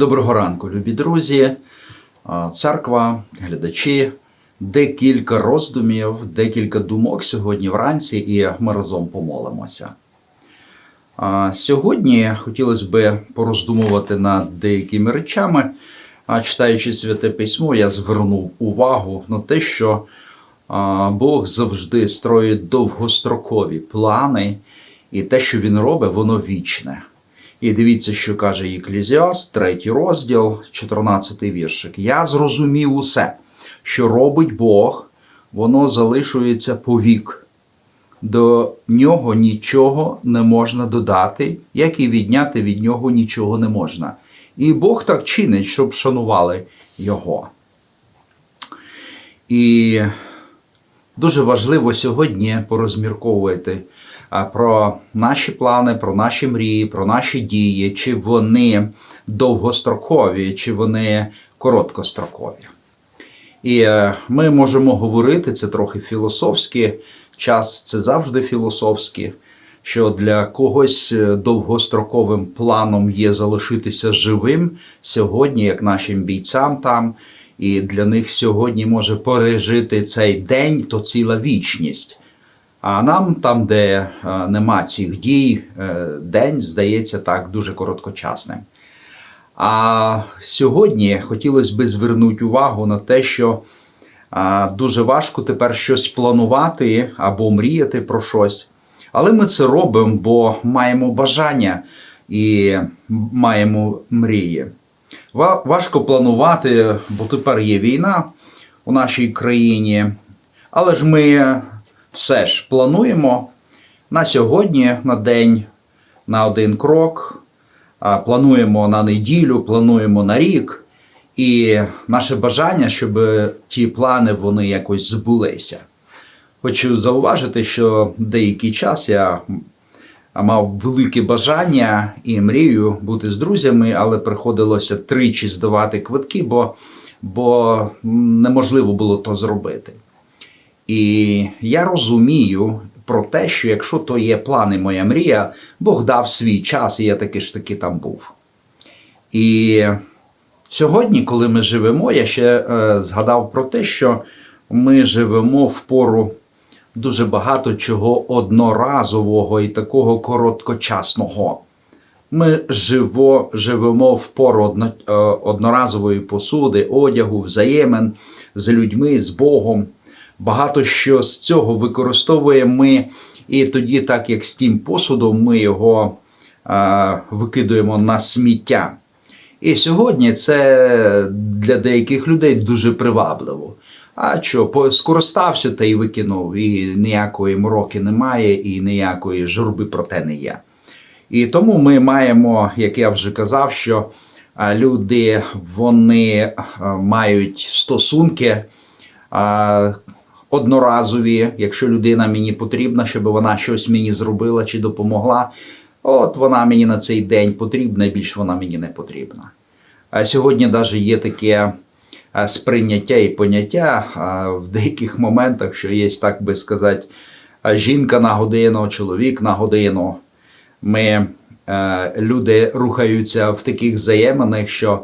Доброго ранку, любі друзі, церква, глядачі. Декілька роздумів, декілька думок сьогодні вранці, і ми разом помолимося. Сьогодні хотілося б пороздумувати над деякими речами. Читаючи святе письмо, я звернув увагу на те, що Бог завжди строїть довгострокові плани, і те, що він робить, воно вічне. І дивіться, що каже Єклізіаст, третій розділ, 14 віршик. Я зрозумів усе, що робить Бог, воно залишується повік. До нього нічого не можна додати, як і відняти від нього нічого не можна. І Бог так чинить, щоб шанували його. І дуже важливо сьогодні порозмірковувати про наші плани, про наші мрії, про наші дії, чи вони довгострокові, чи вони короткострокові. І е, ми можемо говорити це трохи філософськи. Час це завжди філософськи, що для когось е, довгостроковим планом є залишитися живим сьогодні, як нашим бійцям там. І для них сьогодні може пережити цей день то ціла вічність. А нам, там, де е, нема цих дій, е, день здається так дуже короткочасним. А сьогодні хотілося б звернути увагу на те, що дуже важко тепер щось планувати або мріяти про щось. Але ми це робимо, бо маємо бажання і маємо мрії. Важко планувати, бо тепер є війна у нашій країні. Але ж ми все ж плануємо на сьогодні, на день, на один крок. Плануємо на неділю, плануємо на рік. І наше бажання, щоб ті плани вони якось збулися. Хочу зауважити, що деякий час я мав велике бажання і мрію бути з друзями, але приходилося тричі здавати квитки, бо, бо неможливо було то зробити. І я розумію про те, що якщо то є плани моя мрія, Бог дав свій час, і я таки ж таки там був. І сьогодні, коли ми живемо, я ще е, згадав про те, що ми живемо в пору дуже багато чого одноразового і такого короткочасного. Ми живо, живемо в пору одно, е, одноразової посуди, одягу, взаємин з людьми, з Богом. Багато що з цього використовуємо ми, і тоді, так як з тим посудом, ми його е, викидуємо на сміття. І сьогодні це для деяких людей дуже привабливо. А що, скористався та й викинув, і ніякої мороки немає, і ніякої журби про те не є. І тому ми маємо, як я вже казав, що люди вони мають стосунки одноразові. Якщо людина мені потрібна, щоб вона щось мені зробила чи допомогла, от вона мені на цей день потрібна, більш вона мені не потрібна. А сьогодні навіть є таке сприйняття і поняття в деяких моментах, що є, так би сказати, жінка на годину, чоловік на годину. Ми, е, люди рухаються в таких взаєминах, що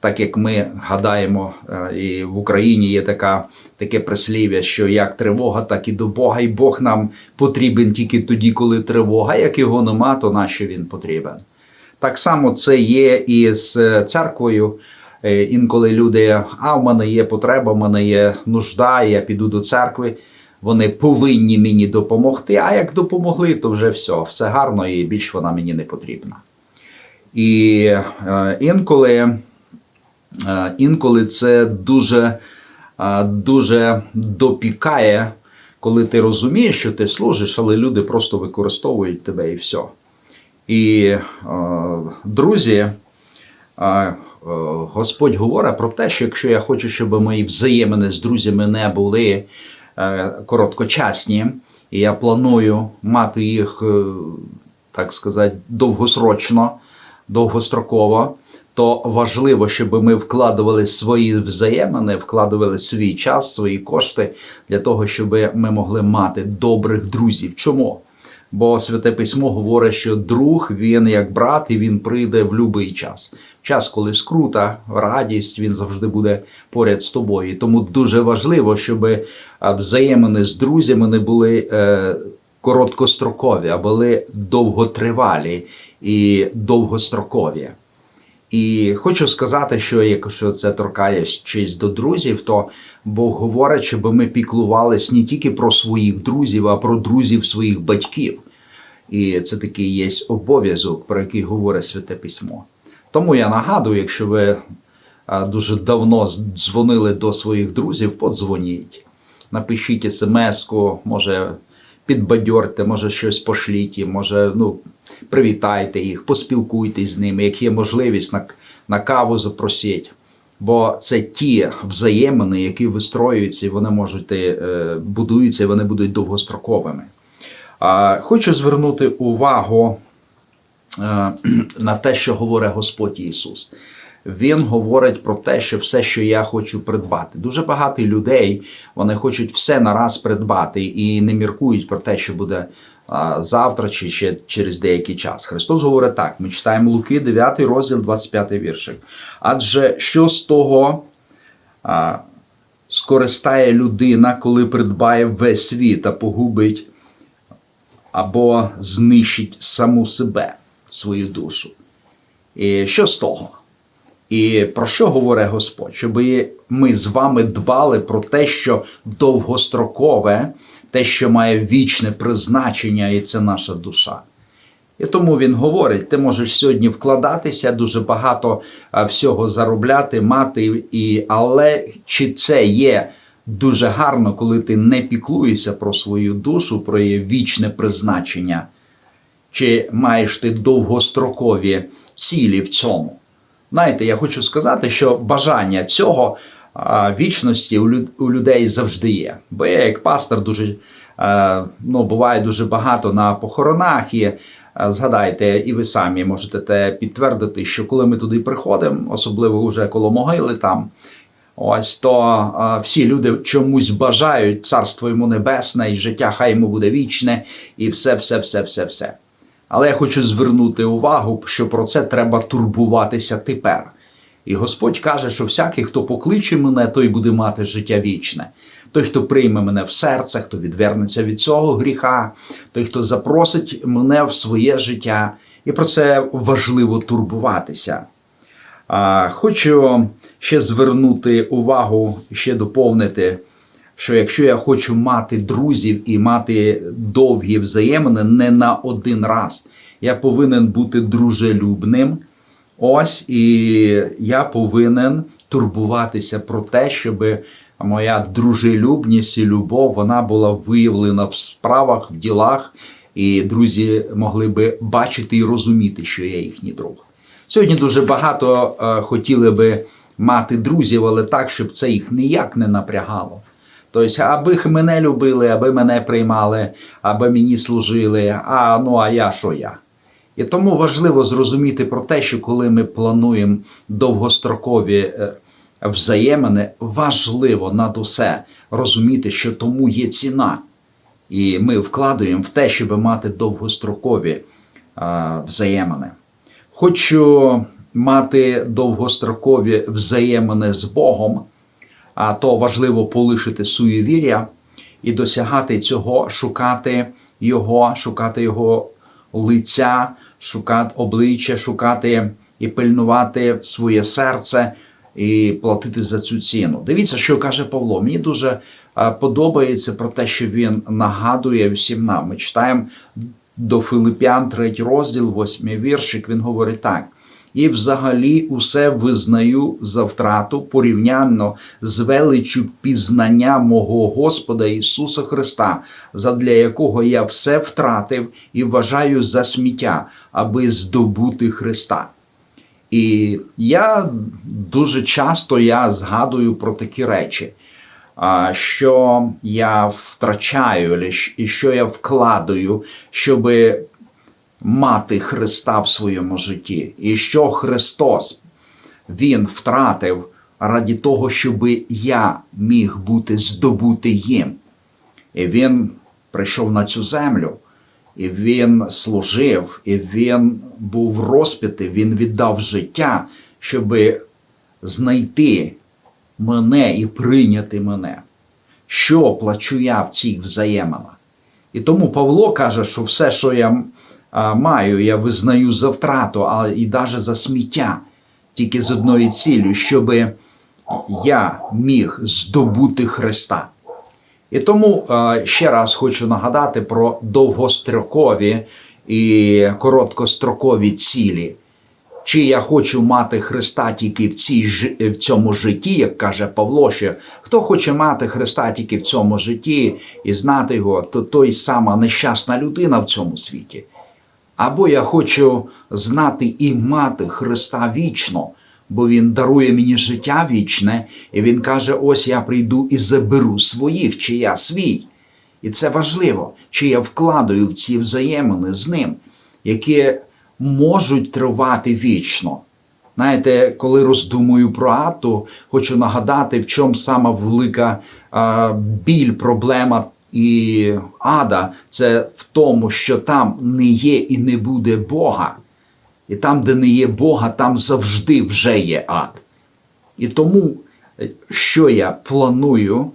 так як ми гадаємо, е, і в Україні є така, таке прислів'я, що як тривога, так і до Бога, і Бог нам потрібен тільки тоді, коли тривога. Як його нема, то нащо він потрібен? Так само це є і з е, церквою. Е, Інколи люди, а в мене є потреба, в мене є нужда, я піду до церкви. Вони повинні мені допомогти. А як допомогли, то вже все, все гарно і більш вона мені не потрібна. І е, інколи, е, інколи це дуже, е, дуже допікає, коли ти розумієш, що ти служиш, але люди просто використовують тебе і все. І друзі, Господь говорить про те, що якщо я хочу, щоб мої взаємини з друзями не були короткочасні, і я планую мати їх, так сказати, довгосрочно, довгостроково, то важливо, щоб ми вкладували свої взаємини, вкладували свій час, свої кошти для того, щоб ми могли мати добрих друзів. Чому? Бо святе письмо говорить, що друг він як брат, і він прийде в будь-який час. Час, коли скрута, радість, він завжди буде поряд з тобою. Тому дуже важливо, щоб е, взаємини з друзями не були е, короткострокові, а були довготривалі і довгострокові. І хочу сказати, що якщо це торкає честь до друзів, то Бог говорить, щоб ми піклувались не тільки про своїх друзів, а про друзів своїх батьків. І це такий є обов'язок, про який говорить Святе Письмо. Тому я нагадую, якщо ви дуже давно дзвонили до своїх друзів, подзвоніть, напишіть смс-ку, може підбадьорте, може щось пошліть, може ну, привітайте їх, поспілкуйтесь з ними, як є можливість на, на каву запросіть. Бо це ті взаємини, які вистроюються, і вони можуть е, будуються, і вони будуть довгостроковими. Хочу звернути увагу е, на те, що говорить Господь Ісус. Він говорить про те, що все, що я хочу придбати. Дуже багато людей вони хочуть все нараз придбати і не міркують про те, що буде а, завтра чи ще через деякий час. Христос говорить так: ми читаємо Луки, 9 розділ, 25 віршик. Адже що з того а, скористає людина, коли придбає весь світ та погубить або знищить саму себе, свою душу? І що з того? І про що говорить Господь? Щоб ми з вами дбали про те, що довгострокове, те, що має вічне призначення, і це наша душа. І тому він говорить: ти можеш сьогодні вкладатися, дуже багато всього заробляти, мати, і, але чи це є дуже гарно, коли ти не піклуєшся про свою душу, про її вічне призначення? Чи маєш ти довгострокові цілі в цьому? Знаєте, я хочу сказати, що бажання цього вічності у, люд, у людей завжди є. Бо я як пастор дуже а, ну, буває дуже багато на похоронах і. а, Згадайте, і ви самі можете те підтвердити, що коли ми туди приходимо, особливо вже коло могили там, ось то всі люди чомусь бажають царство йому небесне, і життя хай йому буде вічне, і все, все, все, все, все. Але я хочу звернути увагу, що про це треба турбуватися тепер. І Господь каже, що всякий, хто покличе мене, той буде мати життя вічне. Той, хто прийме мене в серце, хто відвернеться від цього гріха, той, хто запросить мене в своє життя. І про це важливо турбуватися. Хочу ще звернути увагу, ще доповнити, що якщо я хочу мати друзів і мати довгі взаємини не на один раз, я повинен бути дружелюбним. Ось і я повинен турбуватися про те, щоб моя дружелюбність і любов вона була виявлена в справах, в ділах, і друзі могли би бачити і розуміти, що я їхній друг. Сьогодні дуже багато е, хотіли би мати друзів, але так, щоб це їх ніяк не напрягало. Тобто, аби мене любили, аби мене приймали, аби мені служили, а ну а я що я? І тому важливо зрозуміти про те, що коли ми плануємо довгострокові е, взаємини, важливо над усе розуміти, що тому є ціна. І ми вкладаємо в те, щоб мати довгострокові е, взаємини. Хочу мати довгострокові взаємини з Богом, то важливо полишити суєвір'я і досягати цього, шукати Його, шукати Його лиця, шукати обличчя, шукати і пильнувати своє серце і платити за цю ціну. Дивіться, що каже Павло. Мені дуже е, подобається про те, що він нагадує всім нам. Ми читаємо до Филип'ян, 3 розділ, 8 віршик. Він говорить так. І взагалі усе визнаю за втрату порівнянно з величчю пізнання мого Господа Ісуса Христа, задля якого я все втратив і вважаю за сміття, аби здобути Христа. І я дуже часто я згадую про такі речі, що я втрачаю, і що я вкладаю, щоб мати Христа в своєму житті, і що Христос Він втратив раді того, щоб я міг бути здобути їм. І він прийшов на цю землю і він служив, і він був розпитий, він віддав життя, щоб знайти мене і прийняти мене. Що плачу я в цих взаєминах? І тому Павло каже, що все, що я маю, я визнаю за втрату, а і навіть за сміття, тільки з одною ціллю, щоб я міг здобути Христа. І тому ще раз хочу нагадати про довгострокові і короткострокові цілі. Чи я хочу мати Христа тільки в, цій, в цьому житті, як каже Павло, що хто хоче мати Христа тільки в цьому житті і знати його, то той сама нещасна людина в цьому світі. Або я хочу знати і мати Христа вічно, бо Він дарує мені життя вічне, і Він каже: ось я прийду і заберу своїх, чи я свій. І це важливо, чи я вкладаю в ці взаємини з ним, які можуть тривати вічно. Знаєте, коли роздумую про ад, то хочу нагадати, в чому сама велика біль, проблема і ада, це в тому, що там не є і не буде Бога. І там, де не є Бога, там завжди вже є ад. І тому, е, що я планую,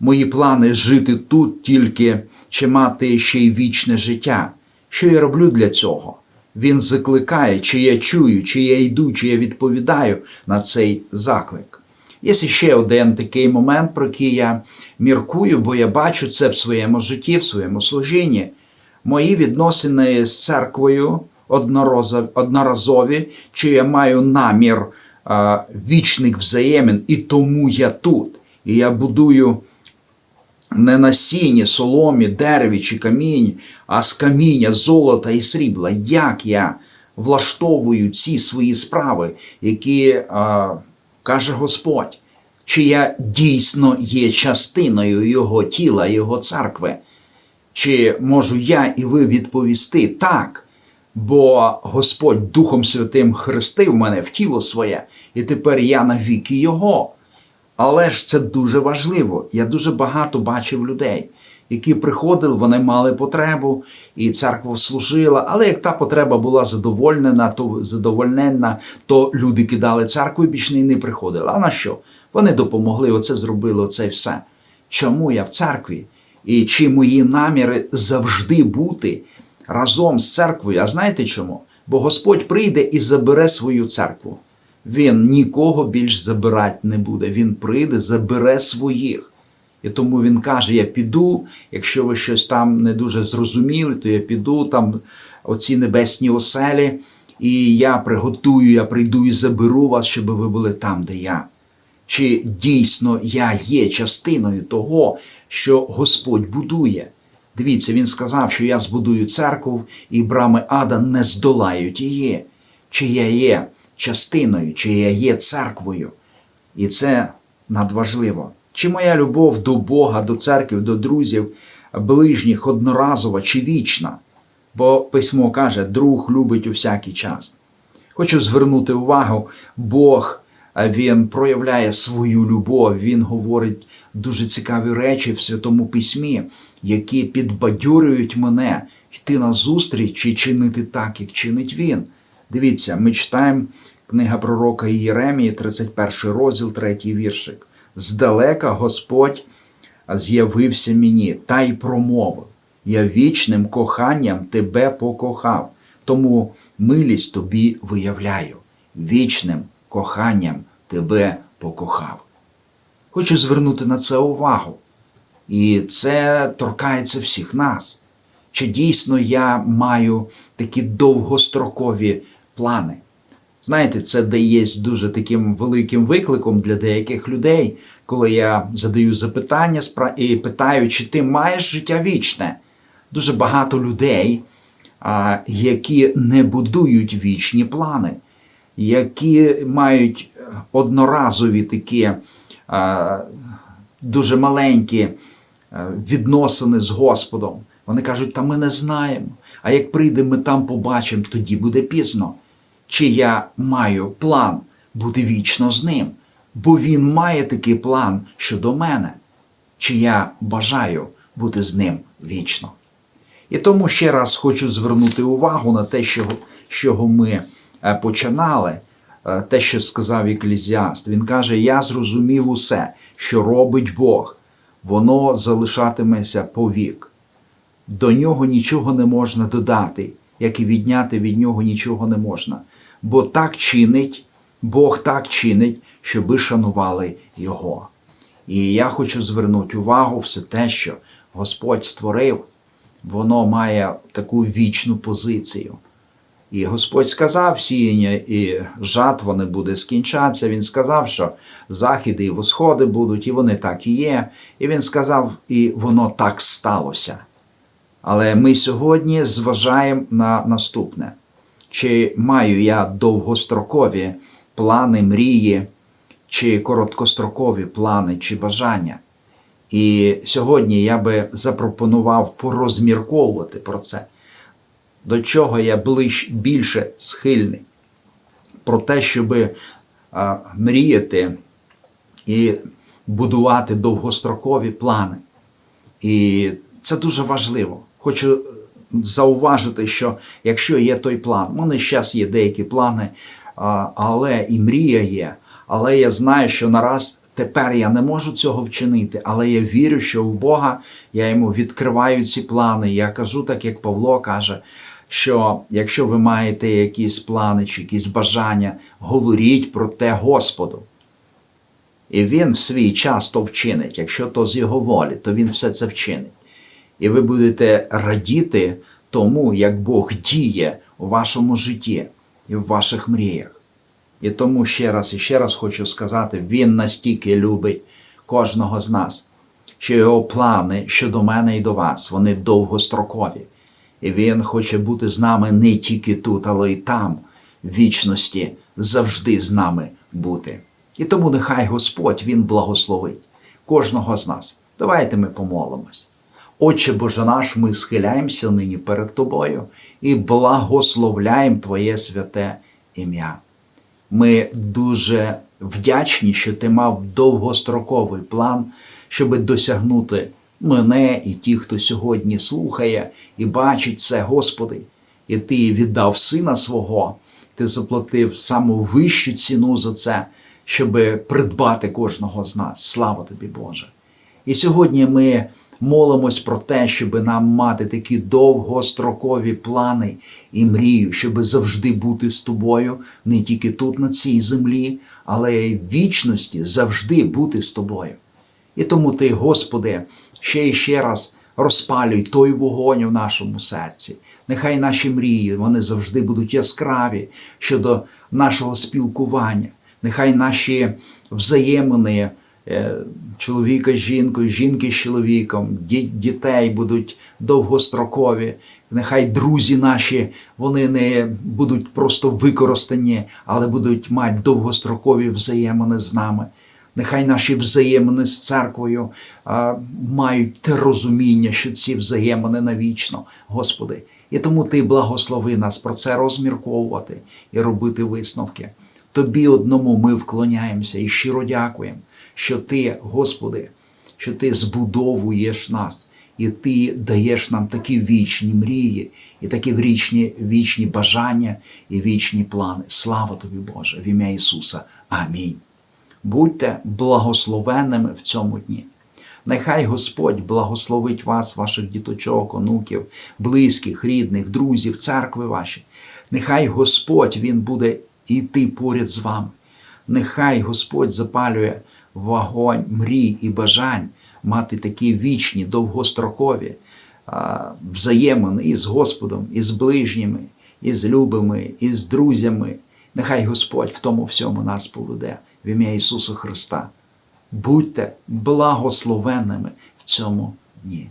мої плани жити тут тільки чи мати ще й вічне життя. Що я роблю для цього? Він закликає, чи я чую, чи я йду, чи я відповідаю на цей заклик. Є ще один такий момент, про який я міркую, бо я бачу це в своєму житті, в своєму служінні. Мої відносини з церквою одноразові, чи я маю намір а, вічних взаємин, і тому я тут. І я будую не на сіні, соломі, дереві чи камінь, а з каміння, золота і срібла. Як я влаштовую ці свої справи, які а, каже Господь, чи я дійсно є частиною Його тіла, Його церкви? Чи можу я і ви відповісти так? Бо Господь Духом Святим хрестив мене в тіло своє, і тепер я навіки Його. Але ж це дуже важливо. Я дуже багато бачив людей, які приходили, вони мали потребу, і церква служила. Але як та потреба була задовольнена, то задовольнена, то люди кидали церкву і більше не приходили. А на що? Вони допомогли, оце зробили, оце все. Чому я в церкві? І чи мої наміри завжди бути разом з церквою? А знаєте чому? Бо Господь прийде і забере свою церкву. Він нікого більш забирати не буде. Він прийде, забере своїх. І тому він каже: Я піду, якщо ви щось там не дуже зрозуміли, то я піду там, оці небесні оселі, і я приготую, я прийду і заберу вас, щоб ви були там, де я. Чи дійсно я є частиною того, що Господь будує? Дивіться, він сказав, що я збудую церкву, і брами ада не здолають її. Чи я є частиною, чи я є церквою. І це надважливо. Чи моя любов до Бога, до церкви, до друзів, ближніх одноразова чи вічна? Бо письмо каже, друг любить у всякий час. Хочу звернути увагу, Бог він проявляє свою любов, він говорить дуже цікаві речі в Святому Письмі, які підбадьорюють мене йти на зустріч і чинити так, як чинить він. Дивіться, ми читаємо книга пророка Єремії, 31 розділ, 3 віршик. Здалека Господь з'явився мені та й промовив: Я вічним коханням тебе покохав, тому милість тобі виявляю, вічним коханням тебе покохав. Хочу звернути на це увагу. І це торкається всіх нас. Чи дійсно я маю такі довгострокові плани? Знаєте, це дає дуже таким великим викликом для деяких людей, коли я задаю запитання і питаю, чи ти маєш життя вічне? Дуже багато людей, які не будують вічні плани, які мають е, одноразові такі дуже маленькі е, відносини з Господом. Вони кажуть, та ми не знаємо. А як прийде, ми там побачимо, тоді буде пізно. Чи я маю план бути вічно з ним? Бо він має такий план щодо мене. Чи я бажаю бути з ним вічно? І тому ще раз хочу звернути увагу на те, що, чого ми е, починали, е, те, що сказав Еклезіаст. Він каже: Я зрозумів усе, що робить Бог, воно залишатиметься повік. До нього нічого не можна додати, як і відняти від нього нічого не можна. Бо так чинить, Бог так чинить, щоб ви шанували Його. І я хочу звернути увагу все те, що Господь створив, воно має таку вічну позицію. І Господь сказав, сіяння і жатва не буде скінчатися. Він сказав, що західи і восходи будуть, і вони так і є. І він сказав, і воно так сталося. Але ми сьогодні зважаємо на наступне: чи маю я довгострокові плани, мрії, чи короткострокові плани, чи бажання? І сьогодні я би запропонував порозмірковувати про це, до чого я ближ, більше схильний, про те, щоб а, мріяти і будувати довгострокові плани. І це дуже важливо. Хочу зауважити, що якщо є той план, у мене зараз є деякі плани, але і мрія є. Але я знаю, що нараз тепер я не можу цього вчинити, але я вірю, що в Бога я йому відкриваю ці плани. Я кажу, так як Павло каже, що якщо ви маєте якісь плани чи якісь бажання, говоріть про те Господу. І він в свій час то вчинить. Якщо то з його волі, то він все це вчинить. І ви будете радіти тому, як Бог діє у вашому житті і в ваших мріях. І тому ще раз і ще раз хочу сказати: Він настільки любить кожного з нас, що його плани щодо мене і до вас, вони довгострокові. І Він хоче бути з нами не тільки тут, але й там, в вічності, завжди з нами бути. І тому нехай Господь Він благословить кожного з нас. Давайте ми помолимось. Отче Боже наш, ми схиляємося нині перед Тобою і благословляємо Твоє святе ім'я. Ми дуже вдячні, що ти мав довгостроковий план, щоб досягнути мене і ті, хто сьогодні слухає і бачить це, Господи. І Ти віддав сина свого, ти заплатив саму вищу ціну за це, щоб придбати кожного з нас. Слава тобі, Боже! І сьогодні ми молимось про те, щоб нам мати такі довгострокові плани і мрію, щоб завжди бути з тобою, не тільки тут, на цій землі, але й в вічності завжди бути з тобою. І тому ти, Господи, ще і ще раз розпалюй той вогонь у нашому серці. Нехай наші мрії вони завжди будуть яскраві щодо нашого спілкування. Нехай наші взаємини чоловіка з жінкою, жінки з чоловіком, дітей будуть довгострокові. Нехай друзі наші вони не будуть просто використані, але будуть мати довгострокові взаємини з нами. Нехай наші взаємини з церквою а, мають те розуміння, що ці взаємини навічно, Господи. І тому Ти благослови нас про це розмірковувати і робити висновки. Тобі одному ми вклоняємося і щиро дякуємо, що Ти, Господи, що Ти збудовуєш нас, і Ти даєш нам такі вічні мрії, і такі вічні, вічні бажання і вічні плани. Слава тобі, Боже, в ім'я Ісуса. Амінь. Будьте благословенними в цьому дні. Нехай Господь благословить вас, ваших діточок, онуків, близьких, рідних, друзів, церкви ваші. Нехай Господь Він буде йти поряд з вами. Нехай Господь запалює вогонь мрій і бажань мати такі вічні, довгострокові взаємини із Господом, і з ближніми, і з любими, і з друзями. Нехай Господь в тому всьому нас поведе в ім'я Ісуса Христа. Будьте благословенними в цьому дні.